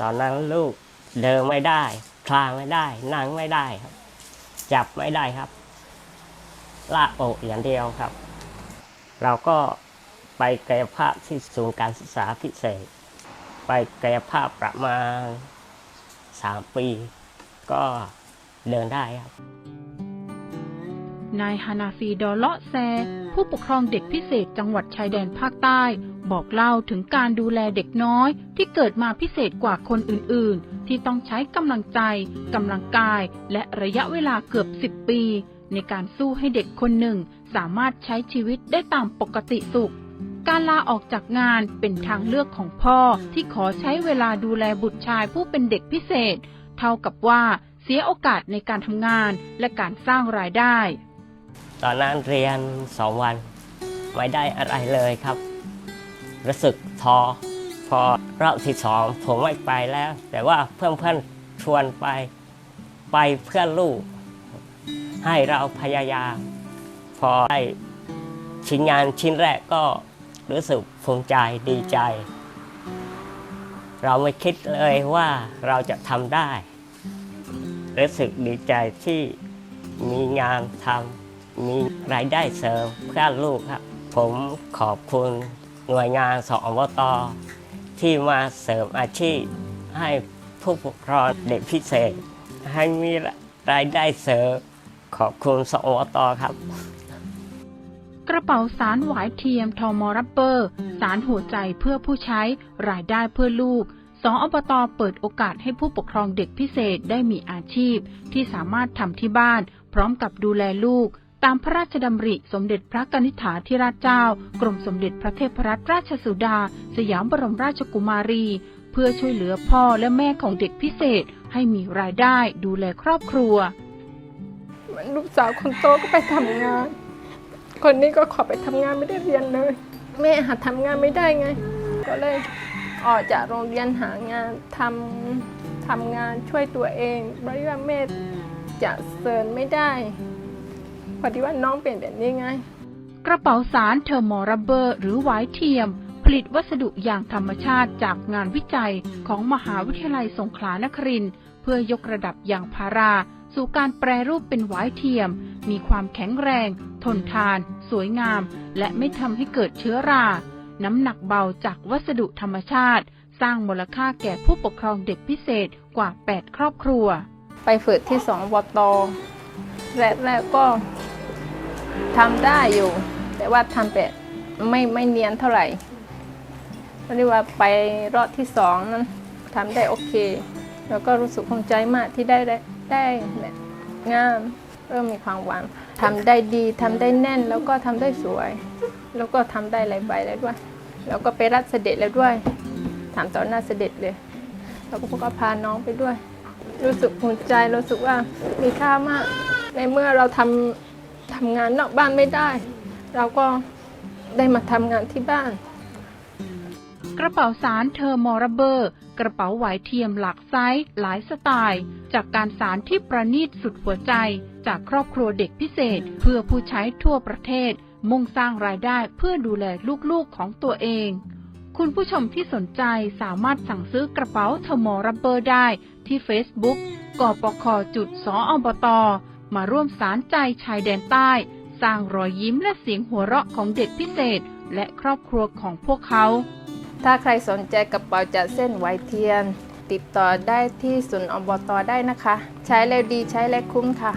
ตอนนั้นลูกเดินไม่ได้คลานไม่ได้ นั่งไม่ได้ครับ จับไม่ได้ครับลากอกอย่างเดียวครับ เราก็ไปกายภาพที่ศูนย์การศึกษาพิเศษ ไปกายภาพประมาณสามปี ก็เดินได้ครับ นายฮานาฟีดอเลาะแซ ผู้ปกครองเด็กพิเศษจังหวัดชายแดนภาคใต้ บอกเล่าถึงการดูแลเด็กน้อยที่เกิดมาพิเศษกว่าคนอื่นๆ ที่ต้องใช้กำลังใจกำลังกายและระยะเวลาเกือบ10ปี ในการสู้ให้เด็กคนหนึ่งสามารถใช้ชีวิตได้ตามปกติสุข การลาออกจากงานเป็นทางเลือกของพ่อที่ขอใช้เวลาดูแลบุตรชายผู้เป็นเด็กพิเศษ เท่ากับว่าเสียโอกาสในการทำงานและการสร้างรายได้ ตอนนั้นเรียนสองวัน ไม่ได้อะไรเลยครับ รู้สึกท้อพอรอบที่สองผมไม่ไปแล้ว แต่ว่าเพื่อนเพื่อนๆชวนไป ไปเพื่อนลูก ให้เราพยายาม พอได้ชิ้นงานชิ้นแรกก็รู้สึกภูมิใจดีใจ เราไม่คิดเลยว่าเราจะทำได้ รู้สึกดีใจที่มีงานทำ มีรายได้เสริมเพื่อลูกครับ ผมขอบคุณหน่วยงานสอบตที่มาเสริมอาชีพ ให้ผู้ปกครองเด็กพิเศษ ให้มีรายได้เสริมขอบคุณสอบตครับกระเป๋าสารหวายเทียมทอมอรับเปอร์ สารหัวใจเพื่อผู้ใช้ รายได้เพื่อลูก สออบตเปิดโอกาสให้ผู้ปกครองเด็กพิเศษได้มีอาชีพ ที่สามารถทำที่บ้าน พร้อมกับดูแลลูก ตามพระราชดำริสมเด็จพระกนิษฐาธิราชเจ้า กรมสมเด็จพระเทพรัตนราชสุดา สยามบรมราชกุมารี เพื่อช่วยเหลือพ่อและแม่ของเด็กพิเศษให้มีรายได้ดูแลครอบครัวลูกสาวคนโตก็ไปทำงาน คนนี้ก็ขอไปทำงานไม่ได้เรียนเลย แม่หาทำงานไม่ได้ไง ก็เลยออกจากโรงเรียนหางานทำทำงานช่วยตัวเองเพราะว่าแม่จะเซินไม่ได้ พอดีว่าน้องเป็นแบบนี้ไง กระเป๋าสารเทอร์โมรับเบอร์ หรือหวายเทียม ผลิตวัสดุอย่างธรรมชาติจากงานวิจัยของมหาวิทยาลัยสงขลานครินทร์เพื่อยกระดับยางพารา สู่การแปรรูปเป็นหวายเทียม มีความแข็งแรง ทนทาน สวยงาม และไม่ทำให้เกิดเชื้อรา น้ำหนักเบาจากวัสดุธรรมชาติ สร้างมูลค่าแก่ผู้ปกครองเด็กพิเศษกว่า 8 ครอบครัว ไปฝึกที่สองวตแรกๆก็ ทำได้อยู่ แต่ว่าทำแบบไม่ไม่เนียนเท่าไหร่เรียกว่าไปรอบที่สองนั้นทำได้โอเค แล้วก็รู้สึกภูมิใจมากที่ได้ได้ได้แงามเริ่มมีความหวังทำได้ดีทำได้แน่นแล้วก็ทำได้สวย แล้วก็ทำได้หลายใบแล้วด้วย แล้วก็ไปรับเสด็จแล้วด้วยถามต่อหน้าเสด็จเลย แล้วก็พวกก็พาน้องไปด้วย รู้สึกภูมิใจรู้สึกว่ามีค่ามาก ในเมื่อเราทำ ทำงานนอกบ้านไม่ได้ เราก็ได้มาทำงานที่บ้าน กระเป๋าสารเทอร์โมระเบอร์ กระเป๋าไหวเทียมหลากไซส์หลายสไตล์ จากการสารที่ประณีตสุดหัวใจ จากครอบครัวเด็กพิเศษ เพื่อผู้ใช้ทั่วประเทศ มุ่งสร้างรายได้เพื่อดูแลลูกๆของตัวเองคุณผู้ชมที่สนใจสามารถสั่งซื้อกระเป๋าเทอร์โมระเบอร์ได้ที่ Facebook กปคจุดสออบต มาร่วมสารใจชายแดนใต้ สร้างรอยยิ้มและเสียงหัวเราะของเด็กพิเศษ และครอบครัวของพวกเขา ถ้าใครสนใจกระเป๋าจัดเส้นไหวเทียน ติดต่อได้ที่ศูนย์อบตได้นะคะ ใช้แล้วดีใช้แล้วคุ้มค่ะ